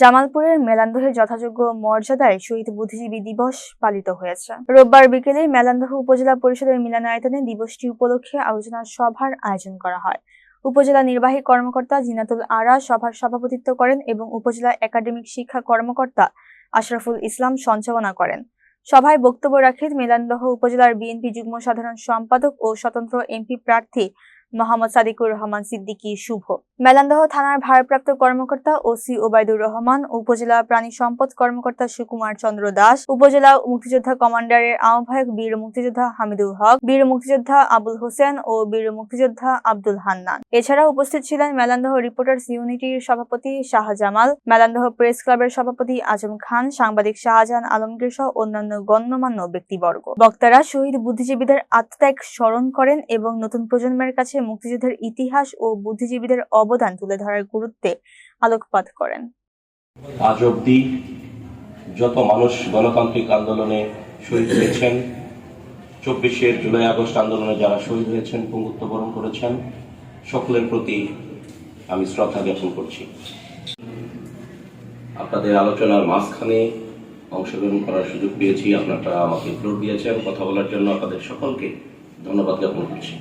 জামালপুরের মেলান্দহে যথাযোগ্য মর্যাদায় শহীদ বুদ্ধিজীবী দিবস পালিত হয়েছে। রোববার বিকেলে মেলান্দহ উপজেলা পরিষদের মিলনায়তনে দিবসটি উপলক্ষে আলোচনা সভার আয়োজন করা হয়। উপজেলা নির্বাহী কর্মকর্তা জিনাতুল আরা সভার সভাপতিত্ব করেন এবং উপজেলা একাডেমিক শিক্ষা কর্মকর্তা আশরাফুল ইসলাম সঞ্চালনা করেন। সভায় বক্তব্য রাখেন মেলান্দহ উপজেলার বিএনপি যুগ্ম সাধারণ সম্পাদক ও স্বতন্ত্র এমপি প্রার্থী মোহাম্মদ সাদিকুর রহমান সিদ্দিকী শুভ। মেলান্দহ থানার ভারপ্রাপ্ত কর্মকর্তা ওসি ওবায়দুর রহমান, উপজেলা প্রাণী সম্পদ কর্মকর্তা সুকুমার চন্দ্র দাস, উপজেলা মুক্তিযোদ্ধা কমান্ডারের আহ্বায়ক বীর মুক্তিযোদ্ধা হামিদুল হক, বীর মুক্তিযোদ্ধা আবুল হোসেন ও বীর মুক্তিযোদ্ধা আব্দুল হান্নান। এছাড়া উপস্থিত ছিলেন মেলান্দহ রিপোর্টার্স ইউনিটির সভাপতি শাহজামাল, মেলান্দহ প্রেস ক্লাবের সভাপতি আজম খান, সাংবাদিক শাহজাহান আলমগীর সহ অন্যান্য গণ্যমান্য ব্যক্তিবর্গ। বক্তারা শহীদ বুদ্ধিজীবীদের আত্মত্যাগ স্মরণ করেন এবং নতুন প্রজন্মের কাছে মুক্তিযুদ্ধের ইতিহাস ও বুদ্ধিজীবীদের অবদান তুলে ধরার গুরুত্বে আলোকপাত করেন। আজ অবধি যত মানুষ গণতান্ত্রিক আন্দোলনে শহীদ হয়েছেন, চব্বিশের জুলাই আগস্ট আন্দোলনে যারা শহীদ হয়েছেন, পঙ্গুত্ব বরণ করেছেন, সকলের প্রতি আমি শ্রদ্ধা জ্ঞাপন করছি। আপনাদের আলোচনার মাঝখানে অংশগ্রহণ করার সুযোগ পেয়েছি। আপনারা আমাকে ফ্লোর দিয়েছেন কথা বলার জন্য। আপনাদের সকলকে ধন্যবাদ জ্ঞাপন করছি।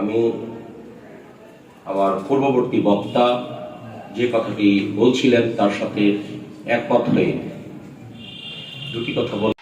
আমি আমার পূর্ববর্তী বক্তা যে কথাটি বলছিলেন তার সাথে একমত হয়ে দুটি কথা বল